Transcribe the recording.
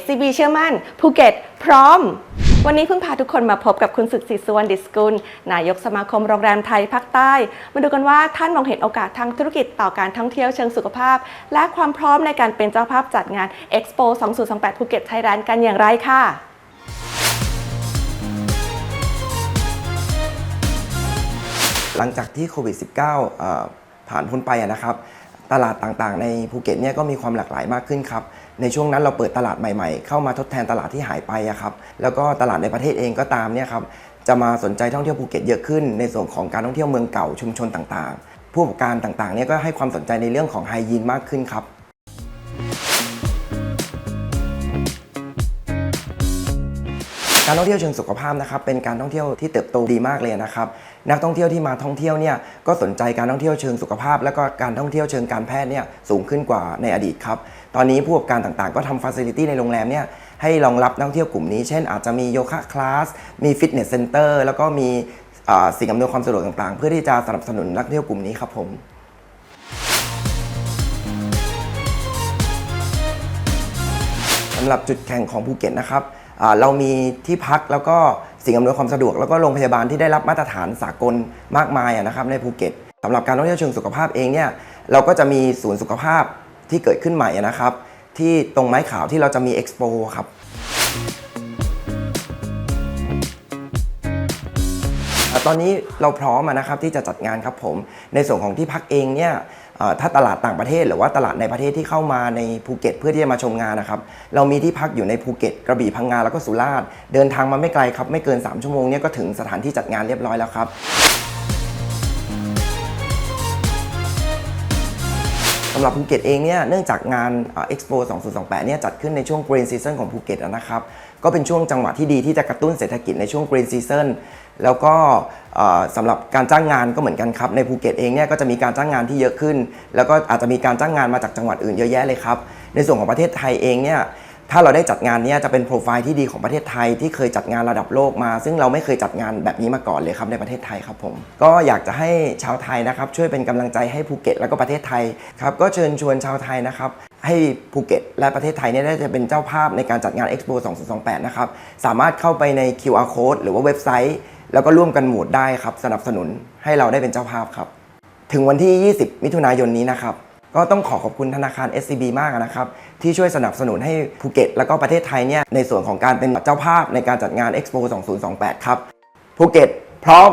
SCB เชื่อมั่นภูเก็ตพร้อม วันนี้เพิ่งพาทุกคนมาพบกับคุณศึกศิษย์สุวรรณดิสกุล นายกสมาคมโรงแรมไทยภาคใต้ มาดูกันว่าท่านมองเห็นโอกาสทางธุรกิจต่อการท่องเที่ยวเชิงสุขภาพ และความพร้อมในการเป็นเจ้าภาพจัดงาน Expo 2028ภูเก็ตไทยแลนด์กันอย่างไรค่ะหลังจากที่โควิด -19 เอ่อผ่านพ้นไปนะครับ ตลาดต่างๆ ในภูเก็ตเนี่ยก็มีความหลากหลายมากขึ้นครับในช่วงนั้นเราเปิดตลาดใหม่ๆ เข้ามาทดแทนตลาดที่หายไปอะครับแล้วก็ตลาดในประเทศเองก็ตามเนี่ยครับจะมาสนใจท่องเที่ยวภูเก็ตเยอะขึ้น ในส่วนของการท่องเที่ยวเมืองเก่าชุมชนต่างๆ ผู้ประกอบการต่างๆเนี่ยก็ให้ความสนใจในเรื่องของไฮยีนมากขึ้นครับ การท่องเที่ยวเชิงสุขภาพนะครับเป็นการท่องเที่ยวที่เติบโตดีมากเลยนะครับนักท่องเที่ยวที่มาท่องเที่ยวเนี่ยก็สนใจการท่องเที่ยวเชิงสุขภาพ และก็การท่องเที่ยวเชิงการแพทย์เนี่ยสูงขึ้นกว่าในอดีตครับตอนนี้ผู้ประกอบการต่างๆ ก็ทำฟ a ซิลิตี้ในโรงแรมเนี่ยให้รองรับนักท่องเที่ยวกลุ่มนี้ เช่น อาจจะมีโยคะคลาสมีฟิตเนสเซ็นเตอร์แล้วก็มีสิ่งอำนวยความสะดวกต่างๆ เพื่อที่จะสนับสนุนนักท่องเที่ยวกลุ่มนี้ครับผมสำหรับจุดแข่งของภูเก็ตนะครับ เรามีที่พักแล้วก็สิ่งอำนวยความสะดวก แล้วก็โรงพยาบาลที่ได้รับมาตรฐานสากลมากมายนะครับในภูเก็ตสำหรับการท่องเที่ยวเชิงสุขภาพเองเนี่ยเราก็จะมีศูนย์สุขภาพที่เกิดขึ้นใหม่นะครับ ที่ตรงไม้ขาวที่เราจะมีเอ็กซ์โปครับตอนนี้เราพร้อมนะครับที่จะจัดงานครับผม ในส่วนของที่พักเองเนี่ย ถ้าตลาดต่างประเทศ หรือว่าตลาดในประเทศที่เข้ามาในภูเก็ต เพื่อที่จะมาชมงานนะครับ เรามีที่พักอยู่ในภูเก็ต กระบี่พังงาแล้วก็สุราษฎร์เดินทางมาไม่ไกลครับ ไม่เกิน 3 ชั่วโมงเนี่ยก็ถึงสถานที่จัดงานเรียบร้อยแล้วครับสำหรับภูเก็ตเองเนี่ยเนื่องจากงานเอ็กซ์โป2028เนี่ยจัดขึ้นในช่วง Green Season ของภูเก็ตนะครับ ก็เป็นช่วงจังหวะที่ดีที่จะกระตุ้นเศรษฐกิจในช่วง Green Season แล้วก็สำหรับการจ้างงานก็เหมือนกันครับ ในภูเก็ตเองเนี่ยก็จะมีการจ้างงานที่เยอะขึ้น แล้วก็อาจจะมีการจ้างงานมาจากจังหวัดอื่นเยอะแยะเลยครับ ในส่วนของประเทศไทยเองเนี่ย ถ้าเราได้จัดงานนี้จะเป็นโปรไฟล์ที่ดีของประเทศไทยที่เคยจัดงานระดับโลกมา ซึ่งเราไม่เคยจัดงานแบบนี้มาก่อนเลยครับในประเทศไทยครับผม ก็อยากจะให้ชาวไทยนะครับ ช่วยเป็นกำลังใจให้ภูเก็ต แล้วก็ประเทศไทยครับก็เชิญชวนชาวไทยนะครับให้ภูเก็ต และประเทศไทยเนี่ยได้จะเป็นเจ้าภาพในการจัดงาน Expo 2028 นะครับ สามารถเข้าไปใน QR code หรือว่าเว็บไซต์ แล้วก็ร่วมกันโหวตได้ครับ สนับสนุนให้เราได้เป็นเจ้าภาพครับ ถึงวันที่ 20 มิถุนายนนี้นะครับ ก็ต้องขอขอบคุณธนาคาร SCB มากนะครับ ที่ช่วยสนับสนุนให้ภูเก็ต แล้วก็ประเทศไทยเนี่ยในส่วนของการเป็นเจ้าภาพในการจัดงาน Expo 2028 ครับภูเก็ตพร้อม